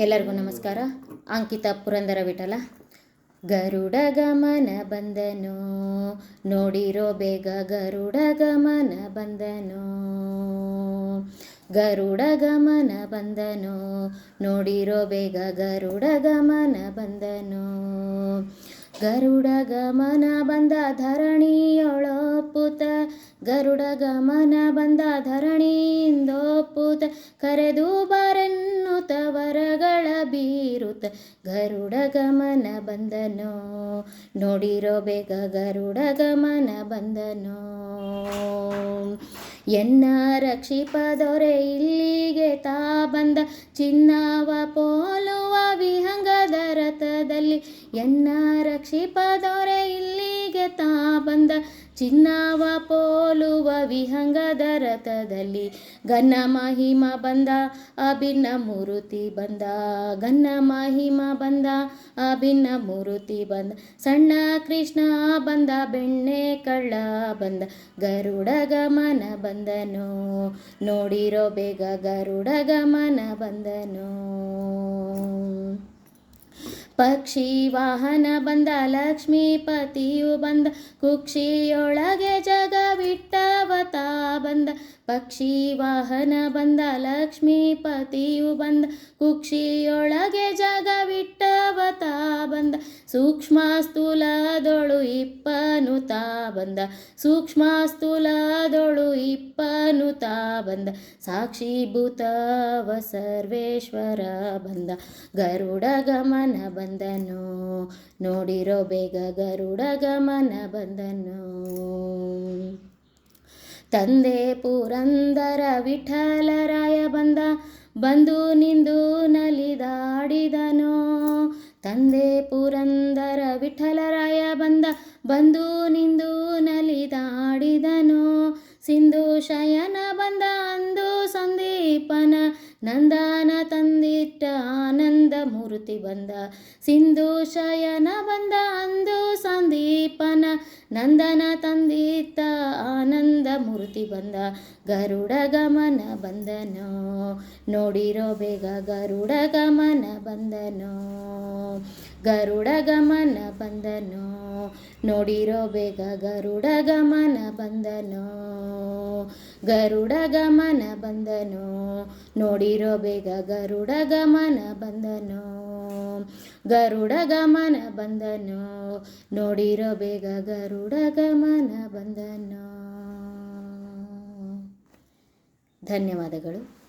ಎಲ್ಲರಿಗೂ ನಮಸ್ಕಾರ. ಅಂಕಿತ ಪುರಂದರ ವಿಠಲ. ಗರುಡ ಗಮನ ಬಂದನು. ನೋಡಿರೋ ಬೇಗ ಗರುಡ ಗಮನ ಬಂದನು. ಗರುಡ ಗಮನ ಬಂದನು. ನೋಡಿರೋ ಬೇಗ ಗರುಡ ಗಮನ ಬಂದನು. ಗರುಡ ಗಮನ ಬಂದ ಧರಣಿಯೊಳೊಪ್ಪುತ ಗರುಡ ಗಮನ ಬಂದ ಧರಣಿಯಿಂದೋಪುತ ಕರೆದು ಬರನ್ನು ವರಗಳ ಬೀರುತ್ತ ಗರುಡ ಗಮನ ಬಂದನು? ನೋಡಿರೋ ಬೇಗ ಗರುಡ ಗಮನ ಬಂದನು? ಎನ್ನ ರಕ್ಷಿಪದೊರೆ ಇಲ್ಲಿಗೆ ತಾ ಬಂದ. ಚಿನ್ನವ ಪೋಲುವ ವಿಹಂಗದ ರಥದಲ್ಲಿ ಎನ್ನ ರಕ್ಷಿಪದೊರೆ ಇಲ್ಲಿಗೆ ತಾ ಬಂದ. ಚಿನ್ನವ ಪೋಲುವ ವಿಹಂಗದ ರಥದಲ್ಲಿ ಗನ್ನ ಮಹಿಮ ಬಂದ, ಅಭಿನ್ನ ಮೂರುತಿ ಬಂದ ಗನ್ನ ಮಹಿಮ ಬಂದ, ಅಭಿನ್ನ ಮೂರುತಿ ಬಂದ, ಸಣ್ಣ ಕೃಷ್ಣ ಬಂದ, ಬೆಣ್ಣೆ ಕಳ್ಳ ಬಂದ, ಗರುಡ ಗಮನ ಬಂದನು, ನೋಡಿರೋ ಬೇಗ ಗರುಡ ಗಮನ ಬಂದನು. ಪಕ್ಷಿ ವಾಹನ ಬಂದ ಲಕ್ಷ್ಮೀಪತಿಯು ಬಂದ, ಕುಕ್ಷಿಯೊಳಗೆ ಜಗವಿಟ್ಟವತ ಬಂದ. ಪಕ್ಷಿ ವಾಹನ ಬಂದ ಲಕ್ಷ್ಮೀಪತಿಯು ಬಂದ, ಕುಕ್ಷಿಯೊಳಗೆ ಜಗವಿಟ್ಟವತ ಬಂದ. ಸೂಕ್ಷ್ಮ ಸ್ಥೂಲದೊಳು ಇಪ್ಪನು ತಾ ಬಂದ. ಸೂಕ್ಷ್ಮ ಸ್ಥೂಲದೊಳು ಇಪ್ಪನು ತಾ ಬಂದ. ಸಾಕ್ಷೀಭೂತವ ಸರ್ವೇಶ್ವರ ಬಂದ. ಗರುಡ ಗಮನ ಬಂದನು. ನೋಡಿರೋ ಬೇಗ ಗರುಡ ಗಮನ ಬಂದನು. ತಂದೆ ಪುರಂದರ ವಿಠಲರಾಯ ಬಂದ. ಬಂದು ನಿಂದು ತಂದೆ ಪುರಂದರ ವಿಠಲರಾಯ ಬಂದ, ಬಂದು ನಿಂದು ನಲಿದಾಡಿದನು ಸಿಂಧು ಶಯನ ಬಂದ, ಅಂದು ಸಂದೀಪನ ನಂದನ ತಂದಿಟ್ಟ ಆನಂದ ಮೂರ್ತಿ ಬಂದ. ಸಿಂಧು ಶಯನ ಬಂದ, ಅಂದು ಸಂದೀಪನ ನಂದನ ತಂದಿತ್ತ ಆನಂದ ಮೂರ್ತಿ ಬಂದ. ಗರುಡ ಗಮನ ಬಂದನು, ನೋಡಿರೋ ಬೇಗ ಗರುಡ ಗಮನ ಬಂದನು. ಗರುಡ ಗಮನ ಬಂದನು? ನೋಡಿರೋ ಬೇಗ ಗರುಡ ಗಮನ ಬಂದನು? ಗರುಡ ಗಮನ ಬಂದನು? ನೋಡಿರೋ ಬೇಗ ಗರುಡ ಗಮನ ಬಂದನು? ಗರುಡ ಗಮನ ಬಂದನು? ನೋಡಿರೋ ಬೇಗ ಗರುಡ ಗಮನ ಬಂದನು? ಧನ್ಯವಾದಗಳು.